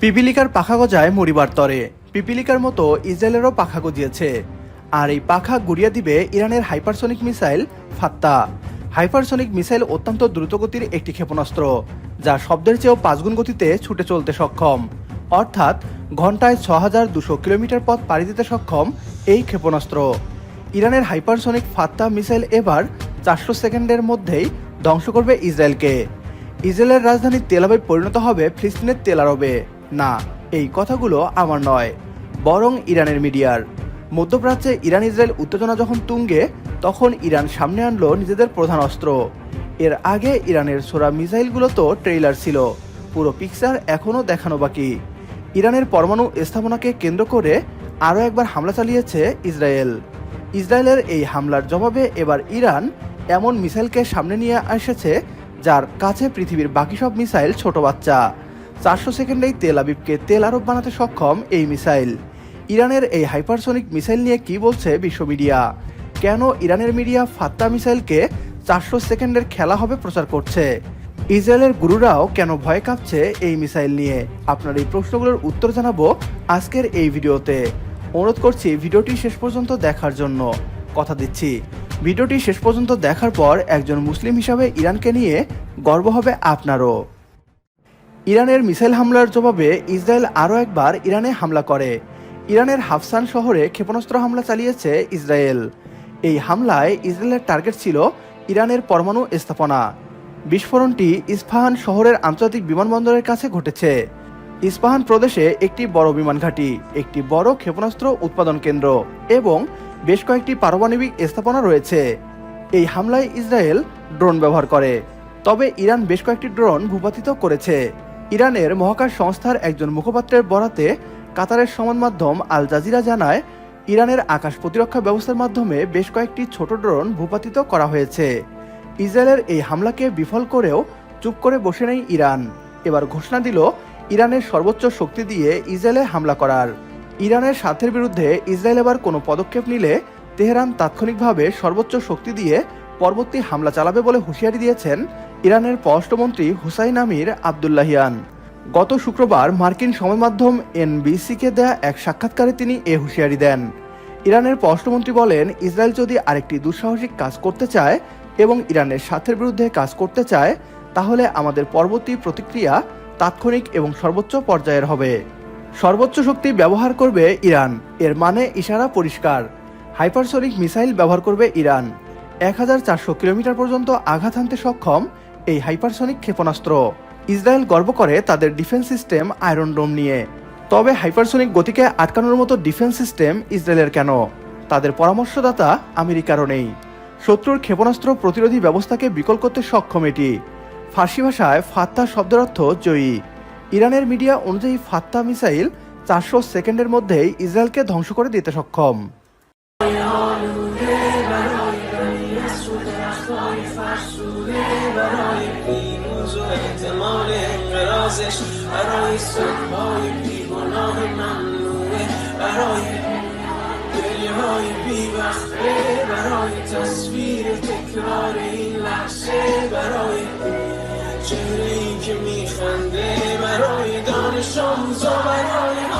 পিপিলিকার পাখা গজায় মরিবার তরে। পিপিলিকার মতো ইসরায়েলেরও পাখা গজিয়েছে। আর এই পাখা গুড়িয়ে দিবে ইরানের hypersonic missile Fattah. Hypersonic missile অত্যন্ত দ্রুতগতির একটি ক্ষেপণাস্ত্র, যা শব্দের চেয়েও পাঁচগুণ গতিতে ছুটে চলতে সক্ষম। অর্থাৎ ঘন্টায় ছ হাজার দুশো কিলোমিটার পথ পাড়ি দিতে সক্ষম এই ক্ষেপণাস্ত্র। ইরানের হাইপারসনিক ফাত্তা মিসাইল এবার চারশো সেকেন্ডের মধ্যেই ধ্বংস করবে ইসরায়েলকে। ইসরায়েলের রাজধানী তেলাবে পরিণত হবে ফিলিস্তিনের তেলারবে না, এই কথাগুলো আমার নয়, বরং ইরানের মিডিয়ার। মধ্যপ্রাচ্যে ইরান ইসরায়েল উত্তেজনা যখন তুঙ্গে, তখন ইরান সামনে আনলো নিজেদের প্রধান অস্ত্র। এর আগে ইরানের সোরা মিসাইলগুলো তো ট্রেইলার ছিল, পুরো পিকচার এখনও দেখানো বাকি। ইরানের পরমাণু স্থাপনাকে কেন্দ্র করে আরও একবার হামলা চালিয়েছে ইসরায়েল। ইসরায়েলের এই হামলার জবাবে এবার ইরান এমন মিসাইলকে সামনে নিয়ে এসেছে যার কাছে পৃথিবীর বাকি সব মিসাইল ছোট বাচ্চা। চারশো সেকেন্ডেই তেল আবিবকে তেল আরব বানাতে সক্ষম এই মিসাইল। ইরানের এই হাইপারসনিক মিসাইল নিয়ে কি বলছে বিশ্ব মিডিয়া? কেন ইরানের মিডিয়া ফাত্তা মিসাইলকে চারশো সেকেন্ডের খেলা হবে প্রচার করছে? ইসরায়েলের গুরুরাও কেন ভয় কাঁপছে এই মিসাইল নিয়ে? আপনার এই প্রশ্নগুলোর উত্তর জানাব আজকের এই ভিডিওতে। অনুরোধ করছি ভিডিওটি শেষ পর্যন্ত দেখার জন্য। কথা দিচ্ছি ভিডিওটি শেষ পর্যন্ত দেখার পর একজন মুসলিম হিসাবে ইরানকে নিয়ে গর্ব হবে আপনারও। ইরানের মিসাইল হামলার জবাবে ইসরায়েল আরও একবার ইরানে হামলা করে। ইরানের হাফসান শহরে ক্ষেপণাস্ত্র হামলা চালিয়েছে ইসরায়েল। এই হামলায় ইসরায়েলের টার্গেট ছিল ইরানের পরমাণু স্থাপনা। বিস্ফোরণটি ইস্পাহান শহরের আন্তর্জাতিক বিমানবন্দরের কাছে ঘটেছে। ইস্পাহান প্রদেশে একটি বড় বিমান ঘাঁটি, একটি বড় ক্ষেপণাস্ত্র উৎপাদন কেন্দ্র এবং বেশ কয়েকটি পারমাণবিক স্থাপনা রয়েছে। এই হামলায় ইসরায়েল ড্রোন ব্যবহার করে। তবে ইরান বেশ কয়েকটি ড্রোন ভূপাতিত করেছে। ইরানের মহাকাশ সংস্থার একজন মুখপাত্রের বরাতে কাতারের সমান মাধ্যম আল জাজিরা জানায়, ইরানের আকাশ প্রতিরক্ষা ব্যবস্থার মাধ্যমে বেশ কয়েকটি ছোট ড্রোন ভূপাতিত করা হয়েছে। ইসরায়েলের এই হামলাকে বিফল করেও চুপ করে বসে নেই ইরান। এবার ঘোষণা দিল, ইরানের সর্বোচ্চ শক্তি দিয়ে ইসরায়েলে হামলা করার। ইরানের স্বার্থের বিরুদ্ধে ইসরায়েল এবার কোনো পদক্ষেপ নিলে তেহরান তাৎক্ষণিকভাবে সর্বোচ্চ শক্তি দিয়ে পরবর্তী হামলা চালাবে বলে হুঁশিয়ারি দিয়েছেন ইরানের পররাষ্ট্রমন্ত্রী হুসাইন আমির আবদুল্লাহিয়ান। গত শুক্রবার মার্কিন সময় মাধ্যম এনবিসিকে দেয়া এক সাক্ষাৎকারে তিনি এ হুঁশিয়ারি দেন। ইরানের পররাষ্ট্রমন্ত্রী বলেন, ইসরায়েল যদি আরেকটি দুঃসাহসিক কাজ করতে চায় এবং ইরানের স্বার্থের বিরুদ্ধে কাজ করতে চায়, তাহলে আমাদের পরবর্তী প্রতিক্রিয়া তাৎক্ষণিক এবং সর্বোচ্চ পর্যায়ের হবে। সর্বোচ্চ শক্তি ব্যবহার করবে ইরান। এর মানে ইশারা পরিষ্কার। হাইপারসনিক মিসাইল ব্যবহার করবে ইরান। এক হাজার চারশো কিলোমিটার পর্যন্ত আঘাত হানতে সক্ষম এই হাইপারসনিক ক্ষেপণাস্ত্র। ইসরায়েল গর্ব করে তাদের ডিফেন্স সিস্টেম আয়রন ডোম নিয়ে। তবে হাইপারসনিক গতিকে আটকানোর মতো ডিফেন্স সিস্টেম ইসরায়েলের কেন? তাদের পরামর্শদাতা আমেরিকারও নেই। শত্রুর ক্ষেপণাস্ত্র প্রতিরোধী ব্যবস্থাকে বিকল করতে সক্ষম এটি। ফার্সি ভাষায় ফাত্তা শব্দের অর্থ জয়ী। ইরানের মিডিয়া অনুযায়ী ফাত্তা মিসাইল চারশো সেকেন্ডের মধ্যেই ইসরায়েলকে ধ্বংস করে দিতে সক্ষম پیروز و احتمال انقرازش برای صبحهای بیگناه ممنوعه برای گریه های بیوقفه برای تصویر تکرار این لحظه برای چهره ای که میخنده برای دانش آموزا برای هم